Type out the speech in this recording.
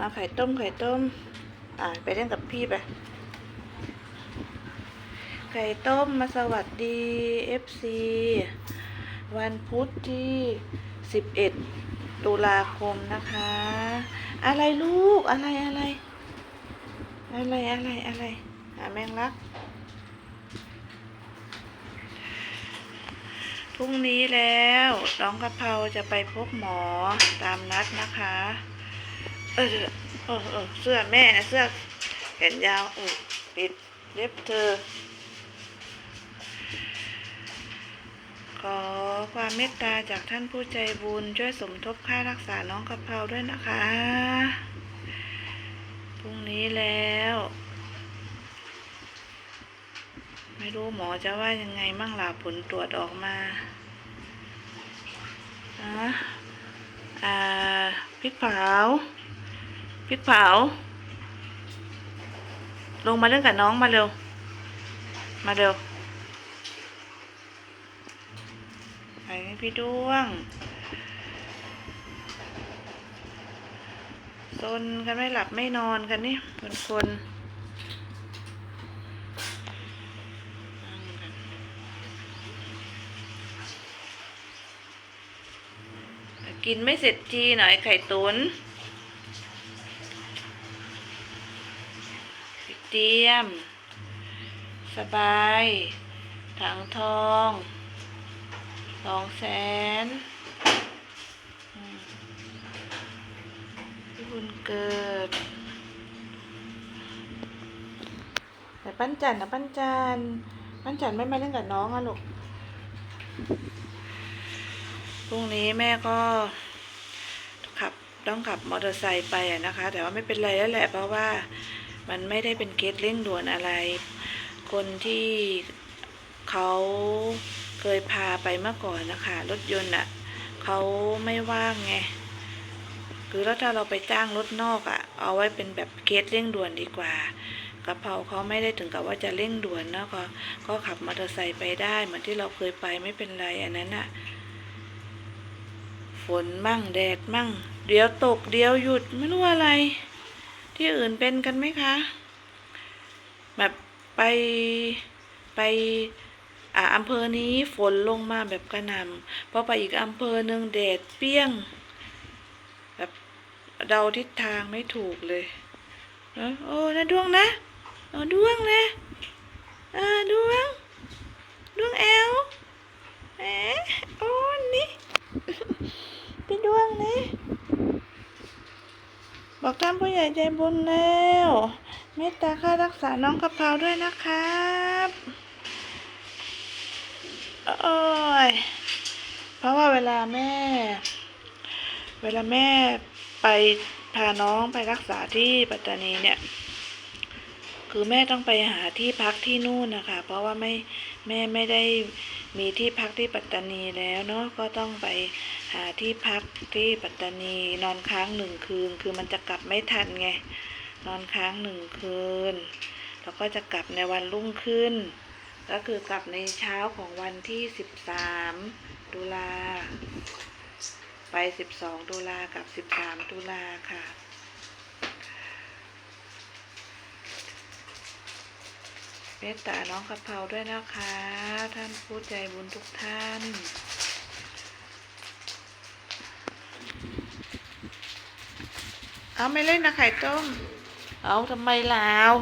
เอาไข่ต้มไข่ต้ม อ่าไปเล่นกับพี่ไป ไข่ต้มมาสวัสดี FC วันพุธที่ 11 ตุลาคมนะคะ อะไรลูกอะไรอะไร อะไรอะไรอะไรหาแมงลักพรุ่งนี้แล้วน้องกะเพราจะไปพบหมอตามนัดนะคะ เออเออเออเสื้อแม่นะเสื้อแขนยาวเออปิดเล็บเธอ ขอความเมตตาจากท่านผู้ใจบุญ ช่วยสมทบค่ารักษาน้องกะเพราด้วยนะคะ พรุ่งนี้แล้ว ไม่รู้หมอจะว่ายังไงมั่งล่ะผลตรวจออกมาอะอ่าพริกเผา พริกเผา ลงมาเล่นกับน้องมาเร็ว มาเร็วไอ้พี่ดวงซนกันไม่หลับไม่นอนกันนี่คนคนกินไม่เสร็จจีหน่อยไข่ตุ๋น เตรียม สบาย ถังทองสองแสนอืมที่บุญเกิดแต่ปั้นจันนะปั้นจันปั้นจันไม่มาเล่นกับน้องอะลูกพรุ่งนี้แม่ก็ขับต้องขับมอเตอร์ไซค์ไปอะนะคะ แต่ว่าไม่เป็นไรแล้วแหละเพราะว่า มันไม่ได้เป็นเคสเร่งด่วนอะไร คนที่เขาเคยพาไปเมื่อก่อนนะคะ รถยนต์อะเขาไม่ว่างไงคือแล้วถ้าเราไปจ้างรถนอกอะเอาไว้เป็นแบบเคสเร่งด่วนดีกว่ากระเพราเขาไม่ได้ถึงกับว่าจะเร่งด่วนเนาะก็ก็ขับมอเตอร์ไซค์ไปได้เหมือนที่เราเคยไปไม่เป็นไรอันนั้นอะฝนมั่งแดดมั่ง เดี๋ยวตกเดี๋ยวหยุดไม่รู้อะไร ที่อื่นเป็นกันไหมคะ แบบไปไปอ่าอำเภอนี้ฝนลงมาแบบกระหน่ำพอไปอีกอำเภอหนึ่งแดดเปรี้ยง แบบเดาทิศทางไม่ถูกเลยโอ้นะดวงนะโอ้ดวงนะเออดวง ดวงแอลแหมโอ้นี่ พี่ดวงนี่ บอกท่านผู้ใหญ่ใจบุญแล้วเมตตาค่ารักษาน้องกะเพราด้วยนะครับโอ้ยเพราะว่าเวลาแม่ เวลาแม่ไปพาน้องไปรักษาที่ปัตตานีเนี่ย คือแม่ต้องไปหาที่พักที่นู่นนะคะ เพราะว่าไม่แม่ไม่ได้มีที่พักที่ปัตตานีแล้วเนาะก็ต้องไป ที่พักที่ปัตตานีนอนค้างหนึ่งคืน คือมันจะกลับไม่ทันไง นอนค้างหนึ่งคืน แล้วก็จะกลับในวันรุ่งขึ้น ก็คือกลับในเช้าของวันที่13ตุลา ไป12ตุลากับ13ตุลาค่ะเมตตาน้องกะเพราด้วยนะคะ ท่านผู้ใจบุญทุกท่าน เอาไม่เล่นนะไข่ต้ม เอาทำไมลาว